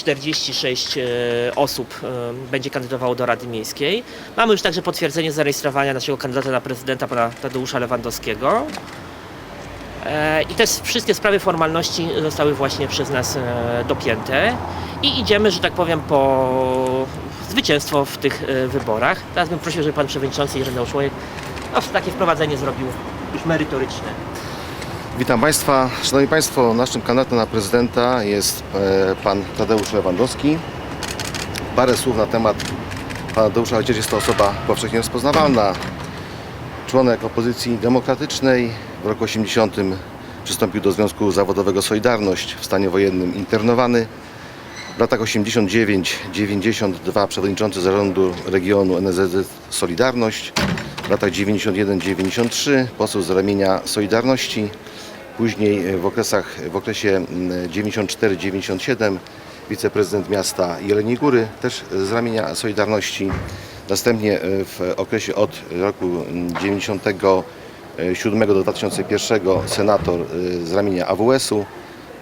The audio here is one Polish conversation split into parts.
46 e, osób e, będzie kandydowało do Rady Miejskiej. Mamy już także potwierdzenie zarejestrowania naszego kandydata na prezydenta, pana Tadeusza Lewandowskiego. E, I te wszystkie sprawy formalności zostały właśnie przez nas dopięte i idziemy, że tak powiem, po zwycięstwo w tych wyborach. Teraz bym prosił, żeby pan przewodniczący Ireneusz Łojek no, takie wprowadzenie zrobił już merytoryczne. Witam Państwa. Szanowni Państwo, naszym kandydatem na prezydenta jest e, pan Tadeusz Lewandowski. Parę słów na temat pana Tadeusza, chociaż jest to osoba powszechnie rozpoznawalna. Członek opozycji demokratycznej. W roku 80 przystąpił do Związku Zawodowego Solidarność. W stanie wojennym internowany. W latach 89-92 przewodniczący zarządu regionu NSZZ Solidarność. W latach 91-93 poseł z ramienia Solidarności. Później w, okresach, w okresie mm, 94-97 wiceprezydent miasta Jeleniej Góry, też z ramienia Solidarności. Następnie e, w okresie od roku mm, 97 do 2001 senator e, z ramienia AWS-u.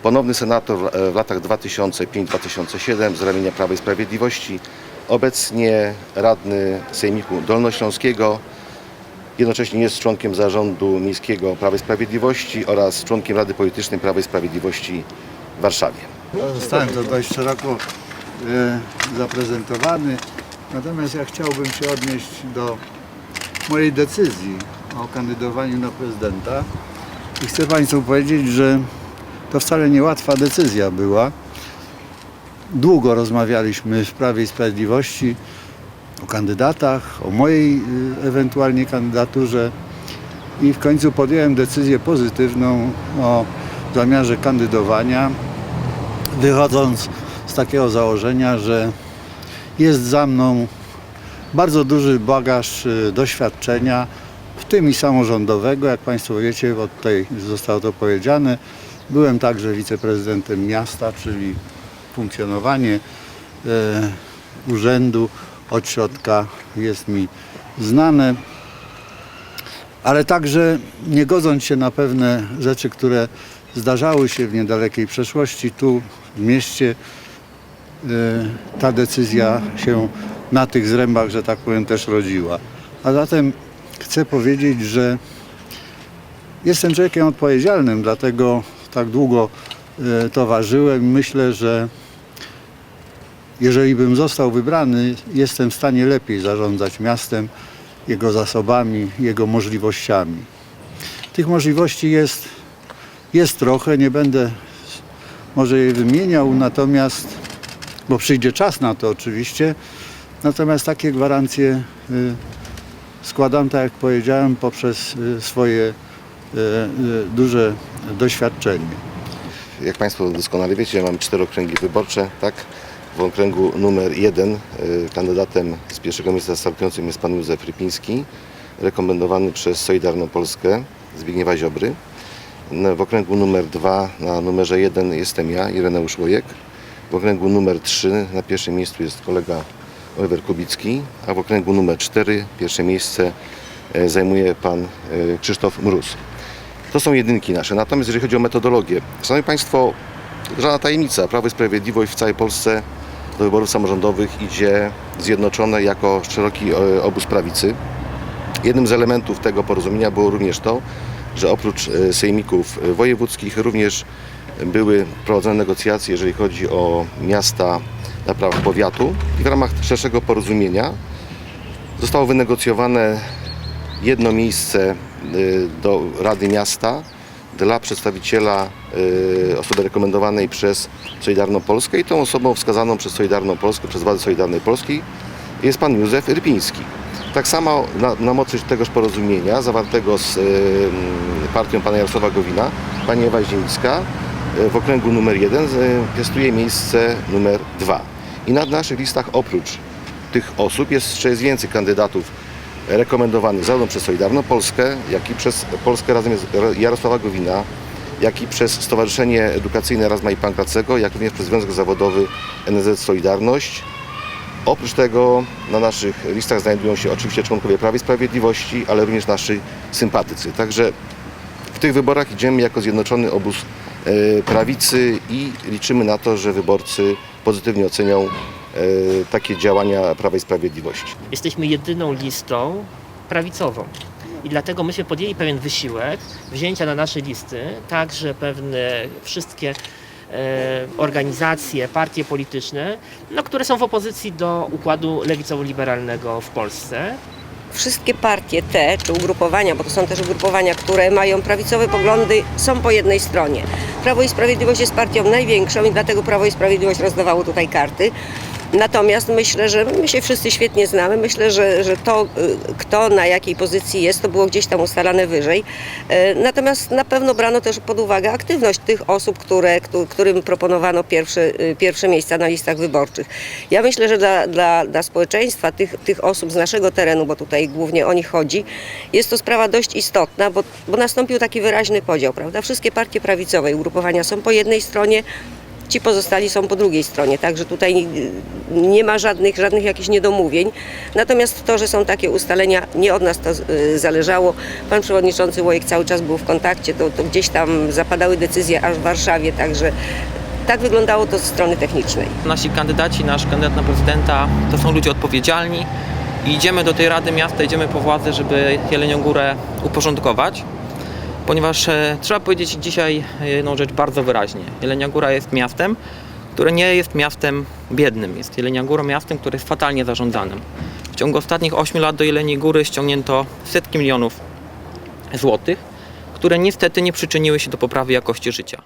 Ponowny senator e, w latach 2005-2007 z ramienia Prawa i Sprawiedliwości. Obecnie radny Sejmiku Dolnośląskiego. Jednocześnie jest członkiem zarządu miejskiego Prawa i Sprawiedliwości oraz członkiem Rady Politycznej Prawa i Sprawiedliwości w Warszawie. Zostałem to dość szeroko zaprezentowany. Natomiast ja chciałbym się odnieść do mojej decyzji o kandydowaniu na prezydenta. I chcę Państwu powiedzieć, że to wcale niełatwa decyzja była. Długo rozmawialiśmy w Prawie i Sprawiedliwości o kandydatach, o mojej y, ewentualnie kandydaturze i w końcu podjąłem decyzję pozytywną o zamiarze kandydowania wychodząc z takiego założenia, że jest za mną bardzo duży bagaż y, doświadczenia, w tym i samorządowego, jak Państwo wiecie, bo tutaj zostało to powiedziane. Byłem także wiceprezydentem miasta, czyli funkcjonowanie e, urzędu od środka jest mi znane ale także nie godząc się na pewne rzeczy, które zdarzały się w niedalekiej przeszłości tu w mieście, e, ta decyzja się na tych zrębach, że tak powiem, też rodziła. A zatem chcę powiedzieć, że jestem człowiekiem odpowiedzialnym, dlatego tak długo e, to ważyłem. Myślę, że jeżeli bym został wybrany, jestem w stanie lepiej zarządzać miastem, jego zasobami, jego możliwościami. Tych możliwości jest, jest trochę, nie będę może je wymieniał, natomiast, bo przyjdzie czas na to oczywiście, natomiast takie gwarancje y, składam, tak jak powiedziałem, poprzez y, swoje y, duże doświadczenie. Jak Państwo doskonale wiecie, mamy cztery okręgi wyborcze, tak? W okręgu numer jeden y, kandydatem z pierwszego miejsca startującym jest pan Józef Rypiński, rekomendowany przez Solidarną Polskę Zbigniewa Ziobry. W okręgu numer dwa na numerze jeden jestem ja, Ireneusz Łojek. W okręgu numer trzy na pierwszym miejscu jest kolega Oliver Kubicki, a w okręgu numer cztery pierwsze miejsce e, zajmuje pan e, Krzysztof Mróz. To są jedynki nasze. Natomiast jeżeli chodzi o metodologię, Szanowni Państwo, żadna tajemnica, Prawo i Sprawiedliwość w całej Polsce do wyborów samorządowych idzie zjednoczone jako szeroki e, obóz prawicy. Jednym z elementów tego porozumienia było również to, że oprócz e, sejmików e, wojewódzkich również były prowadzone negocjacje, jeżeli chodzi o miasta na prawach powiatu i w ramach szerszego porozumienia zostało wynegocjowane jedno miejsce do Rady Miasta dla przedstawiciela y, osoby rekomendowanej przez Solidarną Polskę i tą osobą wskazaną przez Solidarną Polskę, przez władze Solidarnej Polskiej jest pan Józef Rypiński. Tak samo na, na mocy tegoż porozumienia zawartego z y, partią pana Jarosława Gowina, pani Ewa Ziemicka y, w okręgu numer 1 y, piastuje miejsce numer 2. I na naszych listach oprócz tych osób jest jeszcze jest więcej kandydatów rekomendowanych zarówno przez Solidarną Polskę, jak i przez Polskę razem z Jarosława Gowina, jak i przez Stowarzyszenie Edukacyjne Razma i Pankacego, jak również przez Związek Zawodowy NZ Solidarność. Oprócz tego na naszych listach znajdują się oczywiście członkowie Prawa i Sprawiedliwości, ale również nasi sympatycy. Także w tych wyborach idziemy jako zjednoczony obóz e, prawicy i liczymy na to, że wyborcy pozytywnie ocenią takie działania Prawa i Sprawiedliwości. Jesteśmy jedyną listą prawicową. I dlatego myśmy podjęli pewien wysiłek wzięcia na nasze listy także pewne wszystkie e, organizacje, partie polityczne, no, które są w opozycji do układu lewicowo-liberalnego w Polsce. wszystkie partie te, czy ugrupowania, bo to są też ugrupowania, które mają prawicowe poglądy, są po jednej stronie. Prawo i Sprawiedliwość jest partią największą i dlatego Prawo i Sprawiedliwość rozdawało tutaj karty. Natomiast myślę, że my się wszyscy świetnie znamy. Myślę, że, że to, y, kto na jakiej pozycji jest, to było gdzieś tam ustalane wyżej. E, Natomiast na pewno brano też pod uwagę aktywność tych osób, które, któ- którym proponowano pierwsze, y, pierwsze miejsca na listach wyborczych. Ja myślę, że dla, dla, dla społeczeństwa, tych, tych osób z naszego terenu, bo tutaj głównie o nich chodzi, jest to sprawa dość istotna, bo, bo nastąpił taki wyraźny podział, prawda? Wszystkie partie prawicowe i ugrupowania są po jednej stronie, ci pozostali są po drugiej stronie, także tutaj y, nie ma żadnych, żadnych jakichś niedomówień. Natomiast to, że są takie ustalenia, nie od nas to y, zależało. Pan przewodniczący Łojek cały czas był w kontakcie, to, to gdzieś tam zapadały decyzje aż w Warszawie, także tak wyglądało to ze strony technicznej. Nasi kandydaci, nasz kandydat na prezydenta to są ludzie odpowiedzialni i idziemy do tej Rady Miasta, idziemy po władzę, żeby Jelenią Górę uporządkować. Ponieważ e, trzeba powiedzieć dzisiaj jedną rzecz bardzo wyraźnie. Jelenia Góra jest miastem, które nie jest miastem biednym. Jest Jelenia Góra miastem, które jest fatalnie zarządzanym. W ciągu ostatnich 8 lat do Jeleniej Góry ściągnięto setki milionów złotych, które niestety nie przyczyniły się do poprawy jakości życia.